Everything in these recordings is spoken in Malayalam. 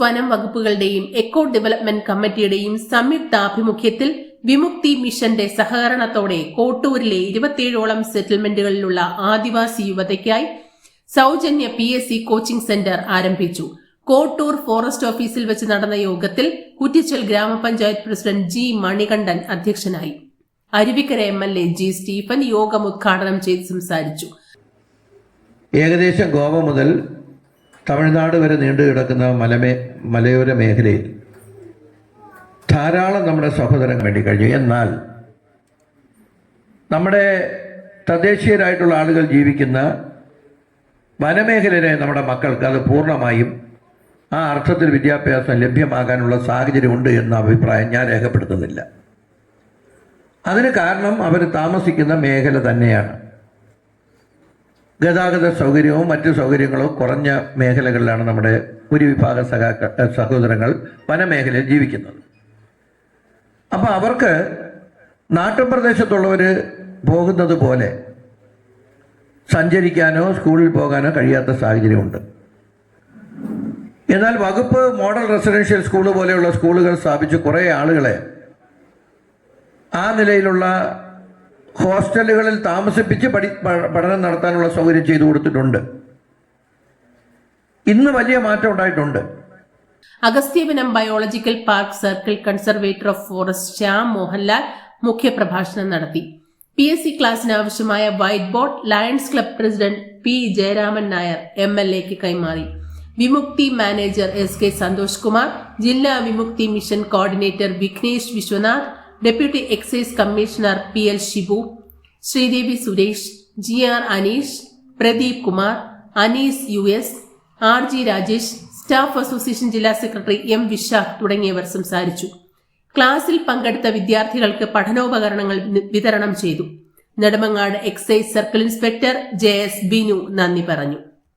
വനം വകുപ്പുകളുടെയും എക്കോ ഡെവലപ്മെന്റ് കമ്മിറ്റിയുടെയും സംയുക്താഭിമുഖ്യത്തിൽ വിമുക്തി മിഷന്റെ സഹകരണത്തോടെ കോട്ടൂരിലെ ഇരുപത്തിയേഴോളം സെറ്റിൽമെന്റുകളിലുള്ള ആദിവാസി യുവതയ്ക്കായി സൗജന്യ P S C coaching centre ആരംഭിച്ചു. കോട്ടൂർ ഫോറസ്റ്റ് ഓഫീസിൽ വെച്ച് നടന്ന യോഗത്തിൽ കുറ്റിച്ചൽ ഗ്രാമപഞ്ചായത്ത് പ്രസിഡന്റ് ജി മണികണ്ഠൻ അധ്യക്ഷനായി. Aruvikkara M L A G Stephen യോഗം ഉദ്ഘാടനം ചെയ്ത് സംസാരിച്ചു. ഏകദേശം ഗോവ മുതൽ തമിഴ്നാട് വരെ നീണ്ടു കിടക്കുന്ന മലമേ മലയോര മേഖലയിൽ ധാരാളം നമ്മുടെ സഹോദരൻ വേണ്ടി കഴിഞ്ഞു. എന്നാൽ നമ്മുടെ തദ്ദേശീയരായിട്ടുള്ള ആളുകൾ ജീവിക്കുന്ന വനമേഖലയിലെ നമ്മുടെ മക്കൾക്ക് അത് പൂർണമായും ആ അർത്ഥത്തിൽ വിദ്യാഭ്യാസം ലഭ്യമാകാനുള്ള സാഹചര്യമുണ്ട് എന്ന അഭിപ്രായം ഞാൻ രേഖപ്പെടുത്തുന്നില്ല. അതിന് കാരണം അവർ താമസിക്കുന്ന മേഖല തന്നെയാണ്. ഗതാഗത സൗകര്യവും മറ്റു സൗകര്യങ്ങളും കുറഞ്ഞ മേഖലകളിലാണ് നമ്മുടെ ഒരു വിഭാഗ സഹാക്ക സഹോദരങ്ങൾ വനമേഖലയിൽ ജീവിക്കുന്നത്. അപ്പോൾ അവർക്ക് നാട്ടുപ്രദേശത്തുള്ളവർ പോകുന്നത് പോലെ സഞ്ചരിക്കാനോ സ്കൂളിൽ പോകാനോ കഴിയാത്ത സാഹചര്യമുണ്ട്. എന്നാൽ വകുപ്പ് മോഡൽ റെസിഡൻഷ്യൽ സ്കൂൾ പോലെയുള്ള സ്കൂളുകൾ സ്ഥാപിച്ച് കുറേ ആളുകളെ ആ നിലയിലുള്ള ഹോസ്റ്റലുകളിൽ താമസിപ്പിച്ച് പഠി പഠനം നടത്താനുള്ള സൗകര്യം ചെയ്തു കൊടുത്തിട്ടുണ്ട്. ഇന്ന് വലിയ മാറ്റം ഉണ്ടായിട്ടുണ്ട്. Agasthyavanam biological park circle conservator of forest Shyam Mohanlal മുഖ്യപ്രഭാഷണം നടത്തി. പി എസ് സി ക്ലാസ്സിന് ആവശ്യമായ white board Lions club president P Jayaraman Nair M L എക്ക് കൈമാറി. Vimukthi manager S K Santhosh Kumar ജില്ലാ Vimukthi mission coordinator Vignesh Viswanath deputy excise commissioner P L Shibu Sreedevi Suresh G R Aneesh Pradeep Kumar Anees U S R G Rajesh staff association ജില്ലാ സെക്രട്ടറി എം വിശാഖ് തുടങ്ങിയവർ സംസാരിച്ചു. ക്ലാസിൽ പങ്കെടുത്ത വിദ്യാർത്ഥികൾക്ക് പഠനോപകരണങ്ങൾ വിതരണം ചെയ്തു. Nedumangad excise circle inspector J S Binu നന്ദി പറഞ്ഞു.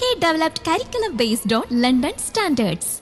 K developed curriculum based on London standards